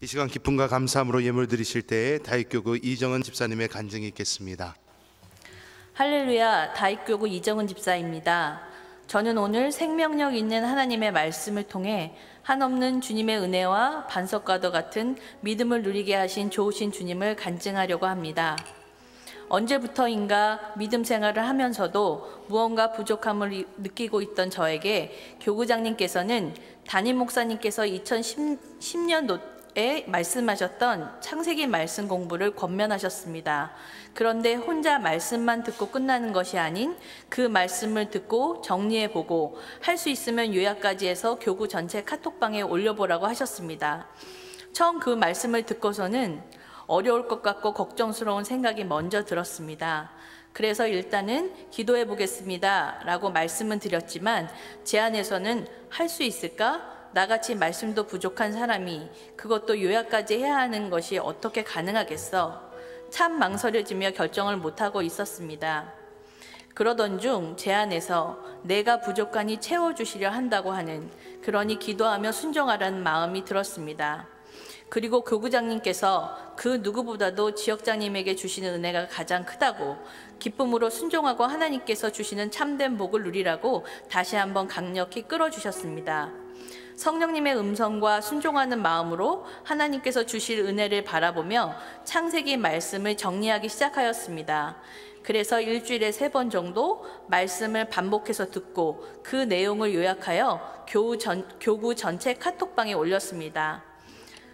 이 시간 기쁨과 감사함으로 예물 드리실 때에 다익교구 이정은 집사님의 간증이 있겠습니다. 할렐루야 다익교구 이정은 집사입니다. 저는 오늘 생명력 있는 하나님의 말씀을 통해 한없는 주님의 은혜와 반석과도 같은 믿음을 누리게 하신 좋으신 주님을 간증하려고 합니다. 언제부터인가 믿음 생활을 하면서도 무언가 부족함을 이- 느끼고 있던 저에게 교구장님께서는 담임 목사님께서 2010년도 에 말씀하셨던 창세기 말씀 공부를 권면하셨습니다. 그런데 혼자 말씀만 듣고 끝나는 것이 아닌 그 말씀을 듣고 정리해 보고 할 수 있으면 요약까지 해서 교구 전체 카톡방에 올려보라고 하셨습니다. 처음 그 말씀을 듣고서는 어려울 것 같고 걱정스러운 생각이 먼저 들었습니다. 그래서 일단은 기도해 보겠습니다. 라고 말씀은 드렸지만 제 안에서는 할 수 있을까? 나같이 말씀도 부족한 사람이 그것도 요약까지 해야 하는 것이 어떻게 가능하겠어? 참 망설여지며 결정을 못하고 있었습니다. 그러던 중 제 안에서 내가 부족하니 채워주시려 한다고 하는 그러니 기도하며 순종하라는 마음이 들었습니다. 그리고 교구장님께서 그 누구보다도 지역장님에게 주시는 은혜가 가장 크다고 기쁨으로 순종하고 하나님께서 주시는 참된 복을 누리라고 다시 한번 강력히 끌어주셨습니다. 성령님의 음성과 순종하는 마음으로 하나님께서 주실 은혜를 바라보며 창세기 말씀을 정리하기 시작하였습니다. 그래서 일주일에 세 번 정도 말씀을 반복해서 듣고 그 내용을 요약하여 교우 전, 교구 전체 카톡방에 올렸습니다.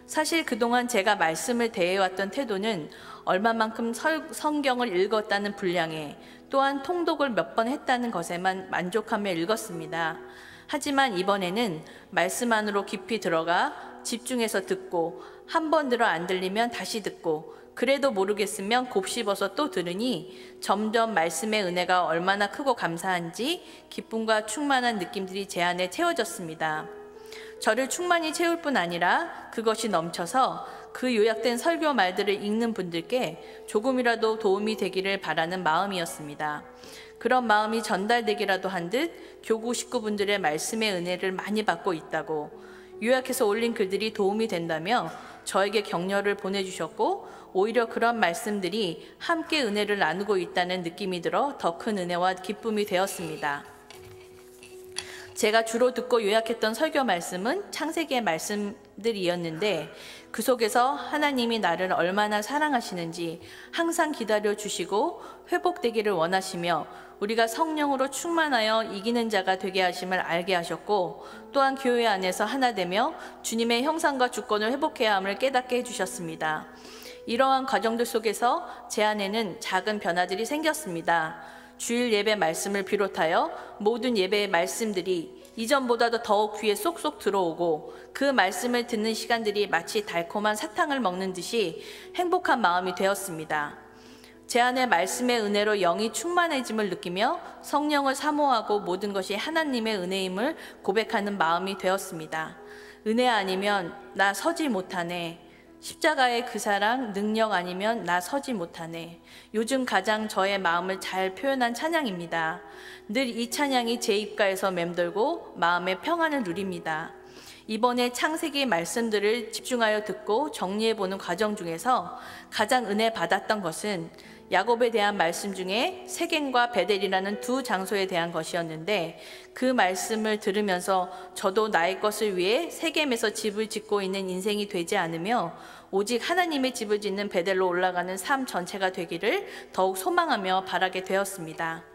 사실 그동안 제가 말씀을 대해왔던 태도는 얼마만큼 설- 성경을 읽었다는 분량에 또한 통독을 몇 번 했다는 것에만 만족하며 읽었습니다. 하지만 이번에는 말씀 안으로 깊이 들어가 집중해서 듣고 한 번 들어 안 들리면 다시 듣고 그래도 모르겠으면 곱씹어서 또 들으니 점점 말씀의 은혜가 얼마나 크고 감사한지 기쁨과 충만한 느낌들이 제 안에 채워졌습니다. 저를 충만히 채울 뿐 아니라 그것이 넘쳐서 그 요약된 설교 말들을 읽는 분들께 조금이라도 도움이 되기를 바라는 마음이었습니다. 그런 마음이 전달되기라도 한 듯 교구 식구분들의 말씀의 은혜를 많이 받고 있다고 요약해서 올린 글들이 도움이 된다며 저에게 격려를 보내주셨고 오히려 그런 말씀들이 함께 은혜를 나누고 있다는 느낌이 들어 더 큰 은혜와 기쁨이 되었습니다. 제가 주로 듣고 요약했던 설교 말씀은 창세기의 말씀들이었는데 그 속에서 하나님이 나를 얼마나 사랑하시는지 항상 기다려 주시고 회복되기를 원하시며 우리가 성령으로 충만하여 이기는 자가 되게 하심을 알게 하셨고 또한 교회 안에서 하나 되며 주님의 형상과 주권을 회복해야 함을 깨닫게 해주셨습니다. 이러한 과정들 속에서 제 안에는 작은 변화들이 생겼습니다. 주일 예배 말씀을 비롯하여 모든 예배의 말씀들이 이전보다도 더욱 귀에 쏙쏙 들어오고 그 말씀을 듣는 시간들이 마치 달콤한 사탕을 먹는 듯이 행복한 마음이 되었습니다. 제 안에 말씀의 은혜로 영이 충만해짐을 느끼며 성령을 사모하고 모든 것이 하나님의 은혜임을 고백하는 마음이 되었습니다. 은혜 아니면 나 서지 못하네. 십자가의 그 사랑, 능력 아니면 나 서지 못하네. 요즘 가장 저의 마음을 잘 표현한 찬양입니다. 늘 이 찬양이 제 입가에서 맴돌고 마음의 평안을 누립니다. 이번에 창세기 말씀들을 집중하여 듣고 정리해 보는 과정 중에서 가장 은혜 받았던 것은 야곱에 대한 말씀 중에 세겜과 베델이라는 두 장소에 대한 것이었는데 그 말씀을 들으면서 저도 나의 것을 위해 세겜에서 집을 짓고 있는 인생이 되지 않으며 오직 하나님의 집을 짓는 베델로 올라가는 삶 전체가 되기를 더욱 소망하며 바라게 되었습니다.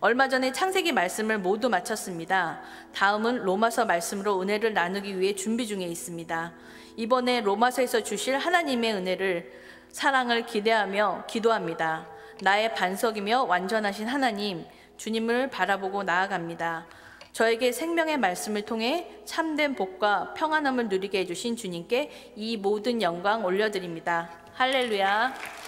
얼마 전에 창세기 말씀을 모두 마쳤습니다. 다음은 로마서 말씀으로 은혜를 나누기 위해 준비 중에 있습니다. 이번에 로마서에서 주실 하나님의 은혜를 사랑을 기대하며 기도합니다. 나의 반석이며 완전하신 하나님, 주님을 바라보고 나아갑니다. 저에게 생명의 말씀을 통해 참된 복과 평안함을 누리게 해주신 주님께 이 모든 영광 올려드립니다. 할렐루야.